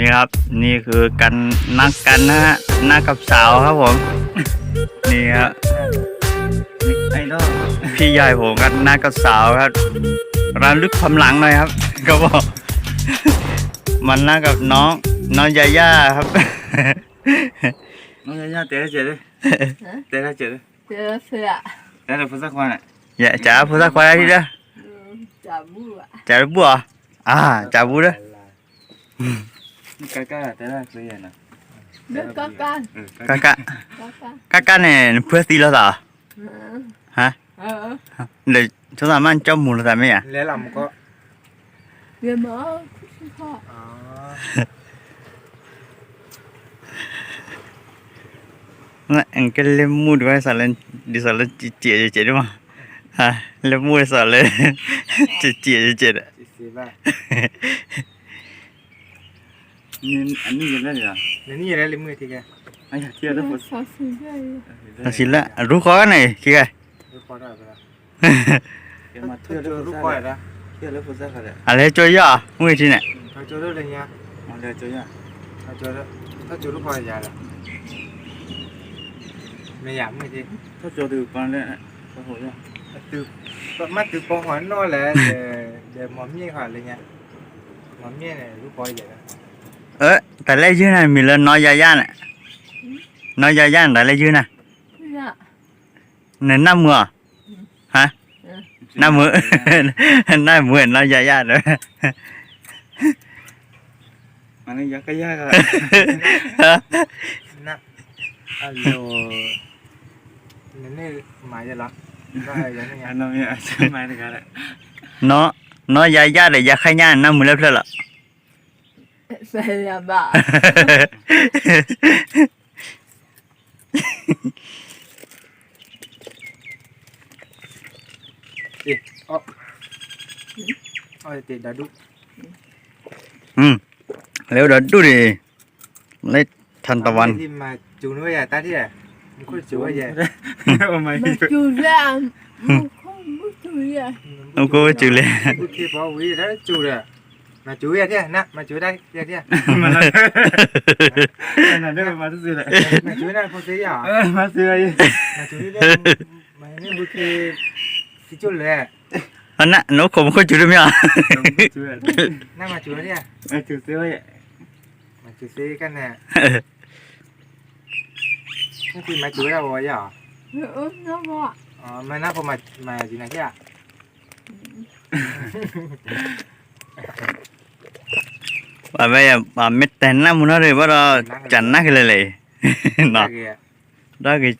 นี่ครับนี่คือกันนักกันนะฮะนักกับสาวครับผมนี่ครับไอ้ดอกพี่ใหญ่ผมกันนักกับสาวครับระลึกความหลังหน่อยครับ ก็บอกมันนักกับน้องน้องยาย่าครับน้องยาย่าเตะเจ็ดเลยเตะเจ็ดเลยเตะเสือแล้วเราพูดสักคนอ่ะอย่าจ๋าพูดสักคะไรที่เด้อจ๋าบัวจ๋าบัวอ่าจ๋าบัวเด้อ Caca, te da suya, ¿no? Nước có con Cá cá Có con Cá cá này phước gì lo giờ Hả? Ờ, ờ. Để chúng ta mang cho mù là tại mấy à? Lẽ là có Người mua được ai lên Đi sợ lên chị chị chị đúng không? Ừ. Hả? Lên mua sợ lên Chị chị chị chị Chị anh à? anh đây đây lấy xin lạ rút khó này kia rút rút à à lấy chơi giờ mua gì nè chơi đó đây nha chơi chơi nha chơi đó ta chơi rút khó giờ rồi mày giảm cái gì ta chơi từ con lên ta hồi nha từ mắt từ con hỏi nó là để để mỏm nhẹ hỏi lên nhá mỏm nhẹ này rút khó vậy đó ơ tại lấy dưới này mình lên nói dài gian ạ nói dài gian này dạ. dạ năm mùa hả năm mùa năm mùa nói dài gian rồi mà nó giờ cái giá rồi nó nó dài ra à, để ra khai nhà năm mười lớp rồi Merhaba. eh, op. Oi, te dadu. Hmm. Leo dadu đi. Ừ. Lấy thần tà văn. Đi mà chú nuôi à ta đi à. Không chú à vậy. Dạ. Mà chú ra. Không có chú ra. Không có chú ra. Chú kia bảo quý đó chú ra. มาจูเรียกเนี่ยนะมาจยได้เรียเนี่ยมันนั่นเด้อมาซื้อเลยมาจยนั่นคนซื้อหรอมาซื้อมาจูเรียกมาเนี่ยบุคีสิจุลเลยอันนั้นน้กขมคนจูได้ไหมอ่ะนั่งมาจูเนี่ยมาจูซื้อมาจูซื้อกันเนี่ยนี่คือมาจูด้บ่อยหรอเออเนาะบ่อ๋อม่น่าผมมามาจีน่กี้อ่ะอาไปอาเม็ดต่น้ามุนอะไรว่าเราจันน่ากนเลยเลยนะได้กีน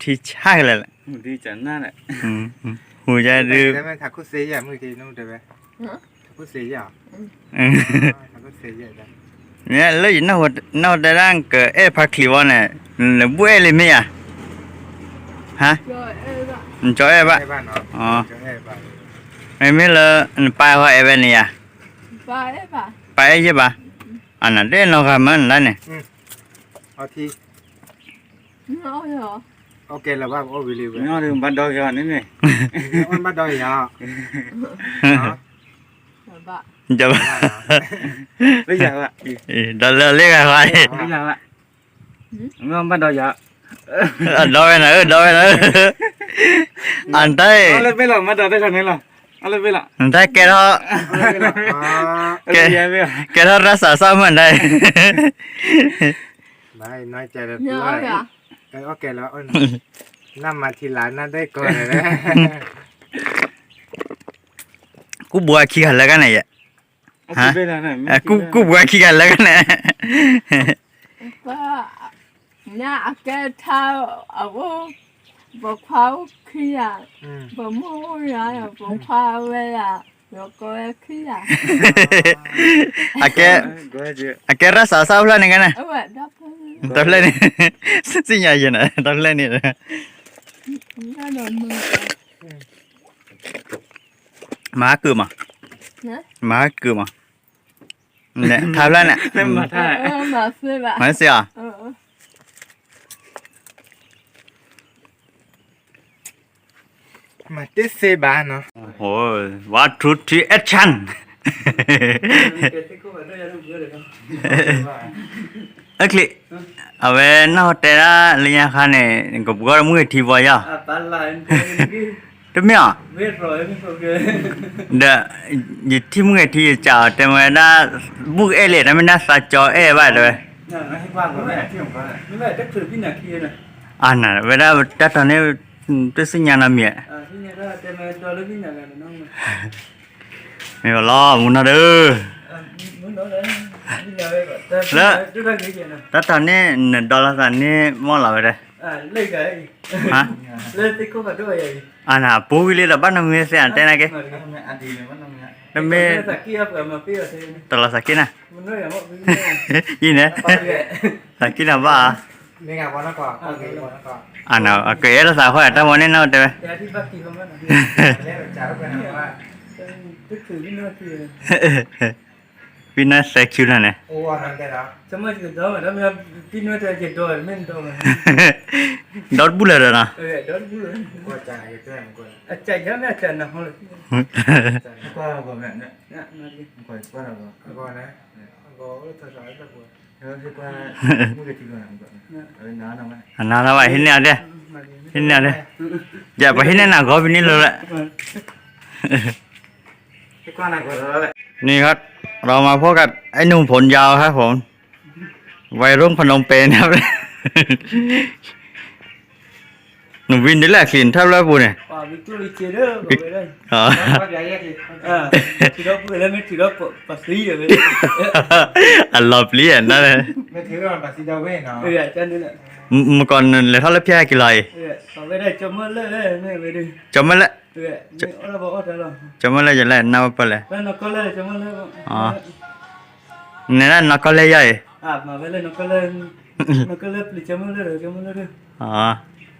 ที่ช่นเลยที่จันน่าแหละหูใจดื้อใช่ถ้าคุณเสียมือทีนู้นใช่ไหมคุณเสียถ้าคุณเสียเนี่ยแล้วยินหน้าหดหน้าด้านเกอเอพักคีวอนเนีบุ้เลยไหมอ่ะฮะจอยเอ้บ้างอ๋อไม่ไม่เลยไปหัวเอเวนี่อ่ะไปเอ้บ้างใช่ปะอันนั้นเล่นเราค่ะมันแล้วเนี่ยเอาทีเอาเหรอโอเคแล้วว่าโอ้วิลิวเนาะดึงบัดดอยก่อนนี่นี่มันบัดดอยอ่ะจะบ้าไม่ใช่ว่ะเดินเรียกอะไรไม่ใช่ว่ะมันบัดดอยอ่ะ đôi nữa đôi nữa anh tới lên mấy lần mới tới thằng này là อะไรไปละ ได้แกทาแกแกทอรักษาซ้ำมือนได้ได้น้อยใจแล้วด้วยเออโอเคแล้วนั่นมาที่ร้านนั่นได้ก่อนเลยนะกูบัวขี้กันแล้วกันไหนอ่ะฮะกูกูบัวขี้กันแล้วกันนะว่เนี่าแกทอเอาบอกเผาขี้อ่ะอืมบอกมูยาบอกพาเวลาบอกก็ขี้อ่ะ Akeh Gua aja. akeh ras asa ulah ni kana. เอาไว้ดับเพลิง Tolong ni. Sinya je nak. Tolong ni. นั่นน่ะมึง Ma ke ma? นะ Ma ke ma? Ne, tavlan ne. เออมาซื้อละ Mana sia? เออ mà tết xe ba nó ôi quá chút thì ít chăng ức lị à về nó tê ra lên nhà khăn này gặp gọi mua thì vậy à đúng à, không à? biết rồi đã dịch mua cái thì chờ tê mà đã bút e lệ nó mới đã sao cho e vậy rồi không à nè về đó tết này ตัว这是伢那面。没有啦，木那的。แล้วแต่ตอนนี้หนึ่งดอลลาร์สันนี้มอเราไปเลยเลยไงฮะเลยติดกกันด้วยอ่าน่ะปูวิเลยแต่บ้านน้องเมียเสียอันเต้นนะแกน้องเมียตลอดสักกี่นะยินเนี่สักกี่นะบ้า Mega warna kok, oke warna kok. Ana oke ya rasa kok ta wone no te. Ya di bakti lo mana. Ya cara kan apa. Tuh ini nanti. Vina sẽ kêu là này. Ủa thằng cái đó. Chấm mấy cái đó mà nó mình pin nó cái đó mình đâu. Đốt bù lên rồi na. Ừ, đốt bù lên. Qua chạy cái tên qua. À chạy cái mẹ chạy nó thôi. Qua rồi qua mẹ nè. Nè, qua qua rồi. Qua nè. Qua thôi rồi rồi. nó nó vậy hình nào đây hình nào đây dạ vậy hình nào có bên này rồi đấy con này của rồi đấy nè hết เรามาพบกับไอ้หนุ่มผลยาวครับผมวัยรุ่งพนมเปญครับหนุ่มวินนี่แหละสินทัาแล้วปูเนี่ยวิกตอรีเจเดอร์ไปเลยอ๋ออ่าถือรถไปแล้วไม่ถือรถปัสซี่เลยอันหลบเลี่ยนนั่นเลยไม่ถือรถปัสซี่ดาวเว่นเนาะเออจันนี่แหละเมื่อก่อนเลยเท่าแรพี่แอกี่ไรเออไม่ได้จมเมื่อเลยไม่ได้จมเมื่อ chấm lên giờ lên nào bơ lên ờ nên là nó có lên vậy à mà với lên nó có lên ờ. à, nó có lên thì chấm lên rồi chấm lên rồi ờ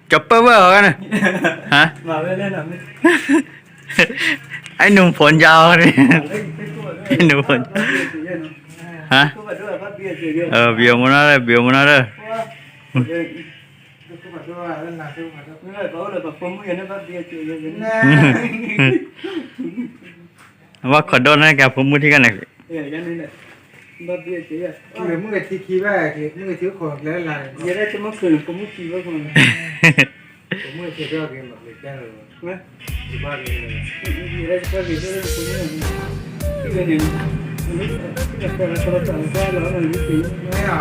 chụp bơ bơ này hả mà với lên làm anh nung phun dao đi à, anh nung phun hả ờ biểu muốn nói đây biểu muốn nói đây ว่าขอโดนนะแกผมมือที่กันนะเออยันนี่แหละบัดเดียจสียอ่ะมึงจะขี่แบกมืงจะถอของแล้วลายันได้จะมาคืนผมมือขี่ว่าคนมือเชื่อเกมแบบเล็กแค่เลยนะที่บ้านเลยยันได้จะไปเรื่องคนนี้ที่เป็นยังไม่ได้จะไปรับโทรศัพท์แล้วหรือไม่ไม่หรอ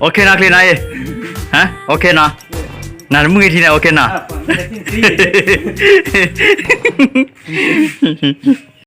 โอเคนะคลีน่ไอ้ฮะ โอเคนะ நான் ரொம்ப கேட்டீங்க ஓகேண்ணா